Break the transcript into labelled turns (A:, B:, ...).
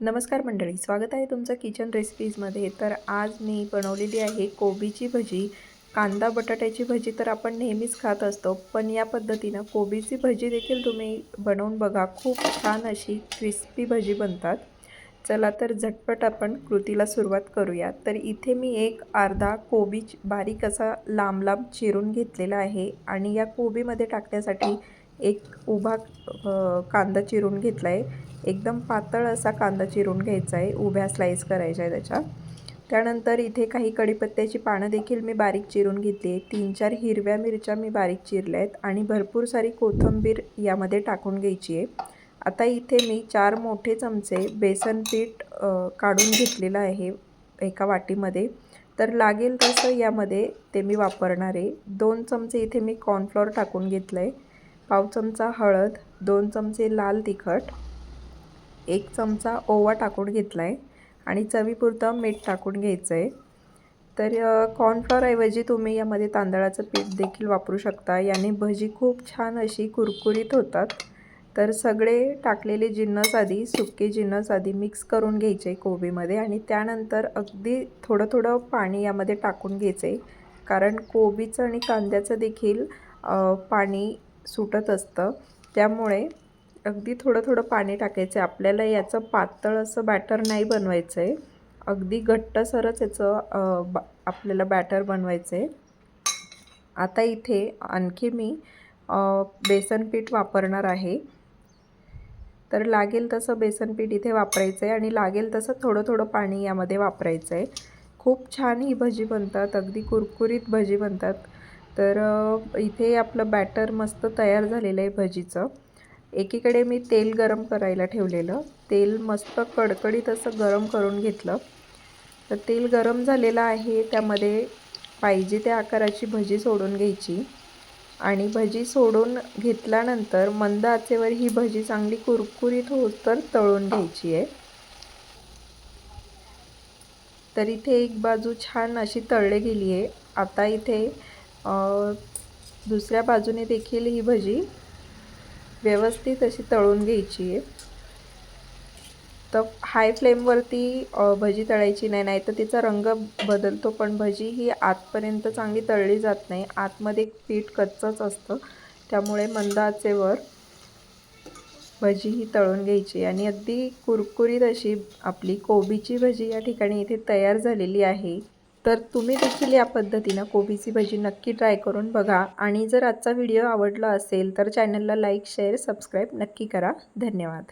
A: नमस्कार मंडळी स्वागत आहे तुमचं किचन रेसिपीजमध्ये. तर आज मी बनवलेली आहे कोबीची भजी. कांदा बटाट्याची भजी तर आपण नेहमीच खात असतो पण या पद्धतीनं कोबीची भजी देखील तुम्ही बनवून बघा. खूप छान अशी क्रिस्पी भजी बनतात. चला तर झटपट आपण कृतीला सुरुवात करूया. तर इथे मी एक अर्धा कोबी बारीक असा लांब लांब चिरून घेतलेला आहे आणि या कोबीमध्ये टाकण्यासाठी एक उभा कांदा चिरून घेतला आहे एकदम पातळ असा कांदा चिरून घ्यायचा आहे उभ्या स्लाईस करायच्या आहे त्याच्या. त्यानंतर इथे काही कढीपत्त्याची पानं देखील मी बारीक चिरून घेतली आहे तीन चार हिरव्या मिरच्या मी बारीक चिरल्या आहेत आणि भरपूर सारी कोथिंबीर यामध्ये टाकून घ्यायची आहे आता इथे मी चार मोठे चमचे बेसन पीठ काढून घेतलेलं आहे एका वाटीमध्ये. तर लागेल तसं यामध्ये ते मी वापरणार. आहे दोन चमचे इथे मी कॉर्नफ्लॉर टाकून घेतलं आहे पाव चमचा हळद दोन चमचे लाल तिखट एक चमचा ओवा टाकून घेतला आहे आणि चवीपुरतं मीठ टाकून घ्यायचं आहे तर कॉर्नफ्लॉरऐवजी तुम्ही यामध्ये तांदळाचं पीठ देखील वापरू शकता. याने भजी खूप छान अशी कुरकुरीत होतात. तर सगळे टाकलेले जिन्नस आधी सुके जिन्नस आधी मिक्स करून घ्यायचे कोबीमध्ये आणि त्यानंतर अगदी थोडं थोडं पाणी यामध्ये टाकून घ्यायचं आहे कारण कोबीचं आणि कांद्याचं देखील पाणी सुटत असतं. त्यामुळे अगदी थोडं थोडं पाणी टाकायचं. आहे आपल्याला याचं पातळ असं बॅटर नाही बनवायचं आहे अगदी घट्टसरच याचं बा आपल्याला बॅटर बनवायचं आहे आता इथे आणखी मी बेसन पीठ वापरणार आहे. तर लागेल तसं बेसन पीठ इथे वापरायचं आहे आणि लागेल तसं थोडं थोडं पाणी यामध्ये वापरायचं आहे खूप छान ही भजी बनतात. अगदी कुरकुरीत भजी बनतात. तर इथे आपलं बॅटर मस्त तयार झालेलं आहे भजीचं. एकीकडे मी तेल गरम करायला ठेवलेलं. तेल मस्त कडकडीत असं गरम करून घेतलं. तर तेल गरम झालेलं आहे त्यामध्ये पाहिजे त्या आकाराची भजी सोडून घ्यायची. आणि भजी सोडून घेतल्यानंतर मंद आचेवर ही भजी चांगली कुरकुरीत होत तर तळून घ्यायची आहे. तर इथे एक बाजू छान अशी तळली गेली आहे. आता इथे दुसऱ्या बाजूने देखील ही भजी व्यवस्थित अशी तळून घ्यायची आहे. तर हाय फ्लेमवरती भजी तळायची नाही नाही तर तिचा रंग बदलतो पण भजी ही आतपर्यंत चांगली तळली जात नाही. आतमध्ये पीठ कच्चंच असतं. त्यामुळे मंद आचेवर भजी ही तळून घ्यायची आणि अगदी कुरकुरीत अशी आपली कोबीची भजी या ठिकाणी इथे तयार झालेली आहे. तर तुम्ही देखील या पद्धतीनं कोबीची भजी नक्की ट्राय करून बघा. आणि जर आजचा व्हिडिओ आवडला असेल तर चॅनलला लाईक शेअर सबस्क्राईब नक्की करा. धन्यवाद.